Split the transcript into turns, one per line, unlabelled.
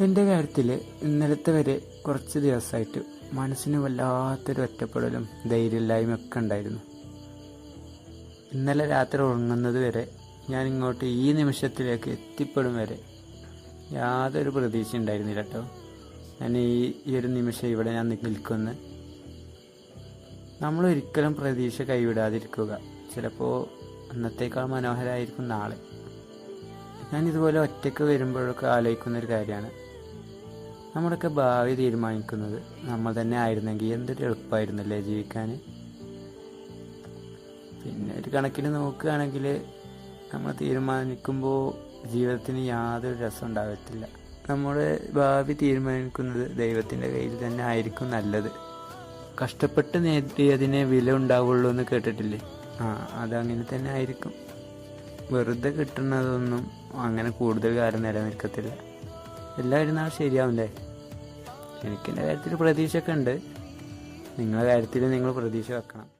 എന്റെ കാര്യത്തിൽ ഇന്നലത്തെ വരെ കുറച്ച് ദിവസമായിട്ട് മനസ്സിന് വല്ലാത്തൊരു ഒറ്റപ്പെടലും ധൈര്യമില്ലായ്മ ഒക്കെ ഉണ്ടായിരുന്നു. ഇന്നലെ രാത്രി ഉറങ്ങുന്നത് വരെ ഞാൻ ഇങ്ങോട്ട് ഈ നിമിഷത്തിലേക്ക് എത്തിപ്പെടും വരെ യാതൊരു പ്രതീക്ഷ ഉണ്ടായിരുന്നില്ല കേട്ടോ. ഞാൻ ഈ ഈ ഒരു നിമിഷം ഇവിടെ ഞാൻ നിൽക്കുന്നു. നമ്മൾ ഒരിക്കലും പ്രതീക്ഷ കൈവിടാതിരിക്കുക. ചിലപ്പോൾ അന്നത്തേക്കാൾ മനോഹരമായിരിക്കും നാളെ. ഞാൻ ഇതുപോലെ ഒറ്റയ്ക്ക് വരുമ്പോഴൊക്കെ ആലോചിക്കുന്ന ഒരു കാര്യമാണ്. നമ്മുടെയൊക്കെ ഭാവി തീരുമാനിക്കുന്നത് നമ്മൾ തന്നെ ആയിരുന്നെങ്കിൽ എന്തൊരു എളുപ്പമായിരുന്നല്ലേ ജീവിക്കാൻ? പിന്നെ ഒരു കണക്കിന് നോക്കുകയാണെങ്കിൽ നമ്മൾ തീരുമാനിക്കുമ്പോൾ ജീവിതത്തിന് യാതൊരു രസം ഉണ്ടാകത്തില്ല നമ്മുടെ ഭാവി തീരുമാനിക്കുന്നത് ദൈവത്തിന്റെ കയ്യിൽ തന്നെ ആയിരിക്കും നല്ലത്. കഷ്ടപ്പെട്ട് നേടിയതിനെ വില ഉണ്ടാവുള്ളൂ എന്ന് കേട്ടിട്ടില്ലേ? ആ അതങ്ങനെ തന്നെ ആയിരിക്കും. വെറുതെ കിട്ടുന്നതൊന്നും അങ്ങനെ കൂടുതൽ കാലം നിലനിൽക്കത്തില്ല. എല്ലാവരും നാൾ ശരിയാവില്ലേ എനിക്കെന്റെ കാര്യത്തിൽ പ്രതീക്ഷയൊക്കെ ഉണ്ട്. നിങ്ങളുടെ കാര്യത്തിൽ നിങ്ങൾ പ്രതീക്ഷ വെക്കണം.